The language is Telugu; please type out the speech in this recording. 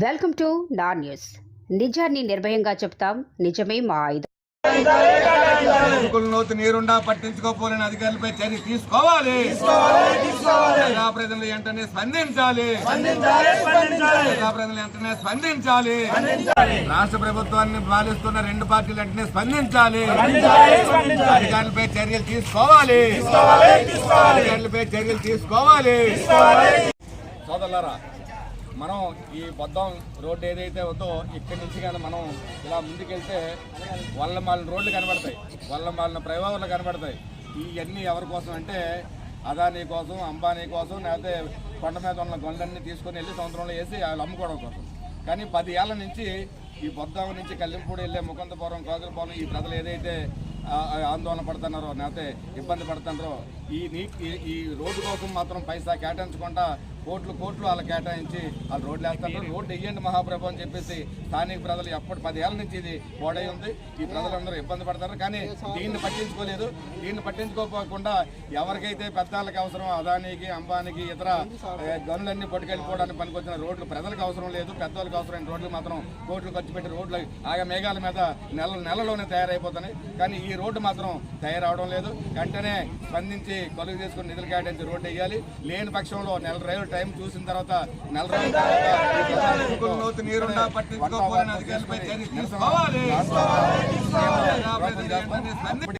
వెల్కమ్ టు నా న్యూస్. నిజాన్ని నిర్భయంగా చెప్తాం. నిజమే మా ఆయుధం నీరుండా పట్టించుకోపోలేని అధికారులపై చర్య తీసుకోవాలి. ప్రజా ప్రజలు వెంటనే స్పందించాలి. ప్రజా ప్రజలు వెంటనే స్పందించాలి. రాష్ట్ర ప్రభుత్వాన్ని పాలిస్తున్న రెండు పార్టీలు వెంటనే స్పందించాలి. అధికారులపై చర్యలు తీసుకోవాలి. అధికారులపై చర్యలు తీసుకోవాలి. సోదరులారా మనం ఈ బొద్దం రోడ్డు ఏదైతే ఉందో ఇక్కడి నుంచి కానీ మనం ఇలా ముందుకెళ్తే వల్ల మాలిన రోడ్లు కనబడతాయి వల్ల మాలిన ప్రయోగాలు కనబడతాయి. ఇవన్నీ ఎవరి కోసం అంటే అదానీ కోసం అంబానీ కోసం లేకపోతే కొండ మీద ఉన్న గొండన్ని తీసుకొని వెళ్ళి సముద్రంలో వేసి వాళ్ళు అమ్ముకోవడం కోసం. కానీ పది ఏళ్ళ నుంచి ఈ బొద్దాం నుంచి కల్లింపూడి వెళ్ళే ముకుందపురం కోదలపురం ఈ ప్రజలు ఏదైతే ఆందోళన పడుతున్నారో లేకపోతే ఇబ్బంది పడుతున్నారో ఈ నీ ఈ- ఈ రోడ్డు కోసం మాత్రం పైసా కేటాయించకుండా కోట్లు కోట్లు వాళ్ళు కేటాయించి వాళ్ళు రోడ్లు వేస్తారు. రోడ్డు వేయండి మహాప్రభు అని చెప్పేసి స్థానిక ప్రజలు ఎప్పటి పదేళ్ళ నుంచి ఇది ఓడై ఉంది. ఈ ప్రజలందరూ ఇబ్బంది పడతారు. కానీ దీన్ని పట్టించుకోలేదు. దీన్ని పట్టించుకోకపోకుండా ఎవరికైతే పెద్దాళ్ళకి అవసరం అదానికి అంబానికి ఇతర గనులన్నీ పట్టుకెళ్ళిపోవడానికి పనికొచ్చిన రోడ్లు ప్రజలకు అవసరం లేదు. పెద్దవాళ్ళకి అవసరమైన రోడ్లు మాత్రం కోట్లు ఖర్చు పెట్టి రోడ్లు ఆయా మేఘాల మీద నెల నెలలోనే తయారైపోతున్నాయి. కానీ ఈ రోడ్డు మాత్రం తయారవడం లేదు. వెంటనే స్పందించి కొలుగు చేసుకుని నిధులు కేటాయించి రోడ్డు వేయాలి. లేని పక్షంలో నెల రోజులు టైం చూసిన తర్వాత నెల రోజుల తర్వాత నీరున్నా పట్టించుకోవాలని అధికారులపై చర్య తీసుకోవాలి.